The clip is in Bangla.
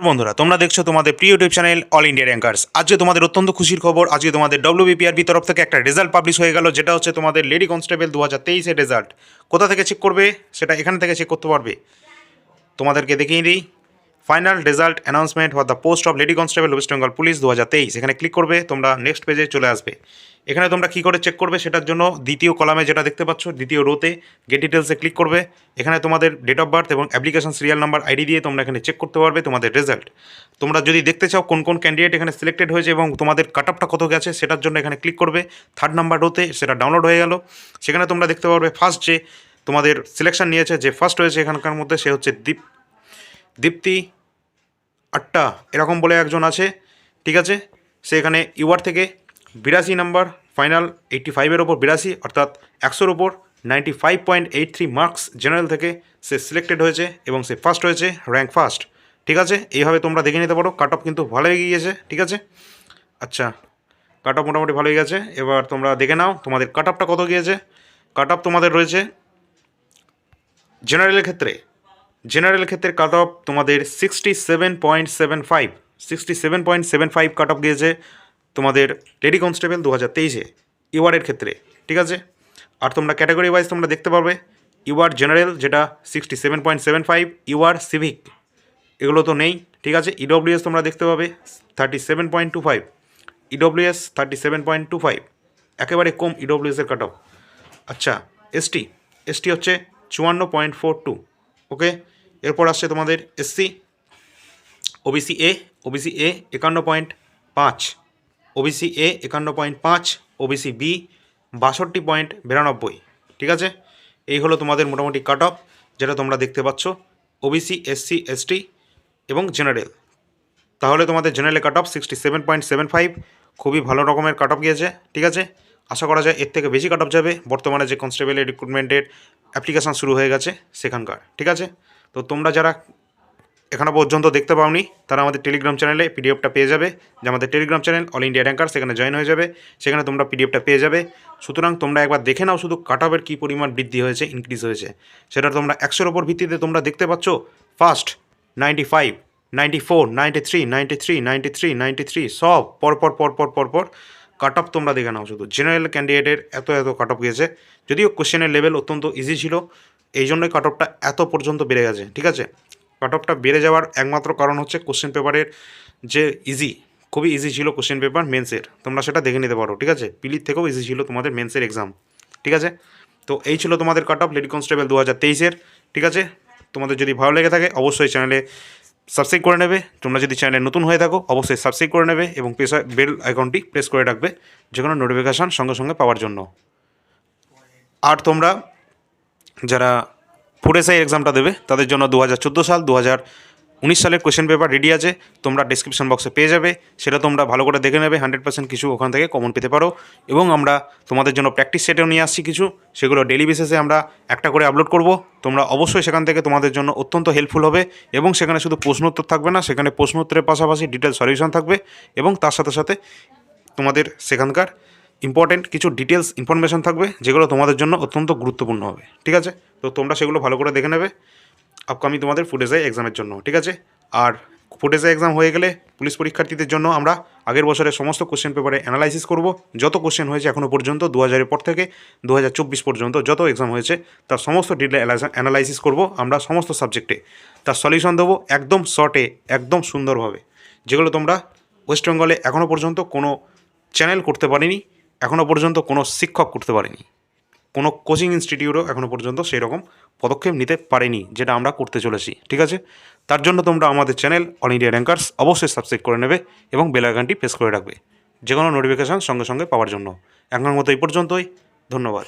বন্ধুরা, তোমরা দেখছ তোমাদের প্রিয় YouTube channel All India Rankers আজকে তোমাদের অত্যন্ত খুশির খবর, আজকে তোমাদের ডব্লিউবিপিআরবি তরফ থেকে একটা রেজাল্ট পাবলিশ হয়ে গেল, যেটা হচ্ছে তোমাদের লেডি কনস্টেবল দু হাজার তেইশের রেজাল্ট কোথা থেকে চেক করবে? সেটা এখান থেকে চেক করতে পারবে। তোমাদেরকে দেখিয়ে দিই। Final result announcement for the post of lady constable West Bengal police দু হাজার তেইশ এখানে ক্লিক করবে, তোমরা নেক্সট পেজে চলে আসবে। এখানে তোমরা কী করে চেক করবে সেটার জন্য দ্বিতীয় কলামে যেটা দেখতে পাচ্ছ, দ্বিতীয় রোতে গেট ডিটেলসে ক্লিক করবে। এখানে তোমাদের ডেট অফ বার্থ এবং অ্যাপ্লিকেশন সিরিয়াল নাম্বার আইডি দিয়ে তোমরা এখানে চেক করতে পারবে তোমাদের রেজাল্ট তোমরা যদি দেখতে চাও কোন কোন ক্যান্ডিডেট এখানে সিলেক্টেড হয়েছে এবং তোমাদের কাট আপটা কত গেছে সেটার জন্য এখানে ক্লিক করবে। থার্ড নাম্বার রোতে সেটা ডাউনলোড হয়ে গেল। সেখানে তোমরা দেখতে পারবে ফার্স্ট যে তোমাদের সিলেকশন নিয়েছে, যে ফার্স্ট হয়েছে এখানকার মধ্যে, সে হচ্ছে দীপ দীপ্তি আটটা, এরকম বলে একজন আছে, ঠিক আছে? সে এখানে ইউআর থেকে বিরাশি নাম্বার, ফাইনাল এইটটি ফাইভের ওপর বিরাশি, অর্থাৎ একশোর ওপর ninety five point eight three marks general থেকে সে সিলেক্টেড হয়েছে এবং সে ফার্স্ট হয়েছে, র্যাঙ্ক ফার্স্ট, ঠিক আছে? এইভাবে তোমরা দেখে নিতে পারো, কাট অফ কিন্তু ভালো হয়ে গিয়েছে, ঠিক আছে? আচ্ছা কাট অফ মোটামুটি ভালো হয়ে গেছে, এবার তোমরা দেখে নাও, তোমাদের কাট অফটা কত গিয়েছে? কাট অফ তোমাদের রয়েছে জেনারেলের ক্ষেত্রে জেনারেল ক্ষেত্রে কাট অফ তোমাদের sixty seven point seven five sixty seven point seven five cut off গিয়েছে তোমাদের লেডি কনস্টেবল দু হাজার তেইশে ইউআরের ক্ষেত্রে, ঠিক আছে? আর তোমরা ক্যাটাগরি ওয়াইজ তোমরা দেখতে পারবে ইউআর জেনারেল যেটা sixty seven point seven five UR civic এগুলো তো নেই, ঠিক আছে? ইডব্লিউএস তোমরা দেখতে পাবে thirty seven point two five EWS thirty seven point two five একেবারে কম ইডব্লিউএসের কাট অফ আচ্ছা এসটি এসটি হচ্ছে চুয়ান্ন পয়েন্ট ফোর টু ওকে এরপর আসছে তোমাদের SC, OBC A OBC A একান্ন পয়েন্ট পাঁচ, ওবিসি এ একান্ন পয়েন্ট পাঁচ, ওবিসি বি বাষট্টি পয়েন্ট বিরানব্বই, ঠিক আছে? এই হলো তোমাদের মোটামুটি কাট অফ যেটা তোমরা দেখতে পাচ্ছ, ওবিসি, এসসি, এসটি এবং জেনারেল। তাহলে তোমাদের জেনারেলে cut off sixty seven point seven five খুবই ভালো রকমের কাট অফ গিয়েছে, ঠিক আছে? আশা করা যায় এর থেকে বেশি কাট অফ যাবে, বর্তমানে যে কনস্টেবলের রিক্রুটমেন্টের অ্যাপ্লিকেশান শুরু হয়ে গেছে সেখানকার, ঠিক আছে? তো তোমরা যারা এখনও পর্যন্ত দেখতে পাওনি, তারা আমাদের টেলিগ্রাম চ্যানেলে পিডিএফটা পেয়ে যাবে। যে আমাদের Telegram channel All India Ranker সেখানে জয়েন হয়ে যাবে। সেখানে তোমরা পিডিএফটা পেয়ে যাবে। সুতরাং তোমরা একবার দেখে নাও শুধু কাট অফের কী পরিমাণ বৃদ্ধি হয়েছে ইনক্রিজ হয়েছে। সেটা তোমরা একশোর ওপর ভিত্তিতে তোমরা দেখতে পাচ্ছ। First ninety five ninety four ninety three ninety three ninety three ninety three সব পরপর পরপর পরপর কাট অফ তোমরা দেখে নাও শুধু। জেনারেল ক্যান্ডিডেটের এত এত কাট অফ গিয়েছে। যদিও কোশ্চেনের লেভেল অত্যন্ত ইজি ছিল। এই জন্যই কাট অফটা এত পর্যন্ত বেড়ে গেছে, ঠিক আছে? কাট অফটা বেড়ে যাওয়ার একমাত্র কারণ হচ্ছে কোশ্চেন পেপারের যে ইজি খুবই ইজি ছিল কোশ্চেন পেপার মেন্সের তোমরা সেটা দেখে নিতে পারো, ঠিক আছে? পিলির থেকেও ইজি ছিল তোমাদের মেন্সের এক্সাম ঠিক আছে? তো এই ছিল তোমাদের কাট অফ লেডি কনস্টেবল দু হাজার তেইশের ঠিক আছে? তোমাদের যদি ভালো লেগে থাকে, অবশ্যই চ্যানেলে সাবস্ক্রাইব করে নেবে। তোমরা যদি চ্যানেলে নতুন হয়ে থাকো, অবশ্যই সাবস্ক্রাইব করে নেবে এবং বেল আইকনটি প্রেস করে রাখবে যে কোনো নোটিফিকেশান সঙ্গে সঙ্গে পাওয়ার জন্য। আর তোমরা যারা ফুড এসআই এক্সামটা দেবে, তাদের জন্য দু হাজার চোদ্দ সাল দু উনিশ সালের কোশ্চেন পেপার রেডি আছে। তোমরা ডিসক্রিপশন বক্সে পেয়ে যাবে। সেটা তোমরা ভালো করে দেখে নেবে হান্ড্রেড পার্সেন্ট কিছু ওখান থেকে কমন পেতে পারো। এবং আমরা তোমাদের জন্য প্র্যাকটিস সেটেও নিয়ে আসছি কিছু। সেগুলো ডেলি বেসিসে আমরা একটা করে আপলোড করব। তোমরা অবশ্যই সেখান থেকে তোমাদের জন্য অত্যন্ত হেল্পফুল হবে। এবং সেখানে শুধু প্রশ্ন উত্তর থাকবে না, সেখানে প্রশ্নোত্তরের পাশাপাশি ডিটেল সলিউশন থাকবে। এবং তার সাথে সাথে তোমাদের সেখানকার ইম্পর্টেন্ট কিছু ডিটেলস ইনফরমেশন থাকবে, যেগুলো তোমাদের জন্য অত্যন্ত গুরুত্বপূর্ণ হবে। ঠিক আছে? তো তোমরা সেগুলো ভালো করে দেখে নেবে। আপকামিং তোমাদের ফুটেজে এক্সামের জন্য, ঠিক আছে? আর ফুটেজে এক্সাম হয়ে গেলে পুলিশ পরীক্ষার্থীদের জন্য আমরা আগের বছরের সমস্ত কোশ্চেন পেপারে অ্যানালাইসিস করব। যত কোশ্চেন হয়েছে এখনও পর্যন্ত দু হাজারের পর থেকে দু হাজার চব্বিশ পর্যন্ত যত এক্সাম হয়েছে, তার সমস্ত ডিটেল অ্যানালাইসিস করব আমরা সমস্ত সাবজেক্টে তার সলিউশন দেবো একদম শর্টে একদম সুন্দরভাবে। যেগুলো তোমরা ওয়েস্ট বেঙ্গলে এখনও পর্যন্ত কোনো চ্যানেল করতে পারিনি এখনও পর্যন্ত কোনো শিক্ষক করতে পারেনি। কোনো কোচিং ইনস্টিটিউটও এখনও পর্যন্ত সেই রকম পদক্ষেপ নিতে পারেনি, যেটা আমরা করতে চলেছি, ঠিক আছে? তার জন্য তোমরা আমাদের চ্যানেল অল ইন্ডিয়া র্যাঙ্কার্স অবশ্যই সাবস্ক্রাইব করে নেবে এবং বেল আইকনটি প্রেস করে রাখবে যে কোনো নোটিফিকেশান সঙ্গে সঙ্গে পাওয়ার জন্য। এখনের মতো এই পর্যন্তই, ধন্যবাদ।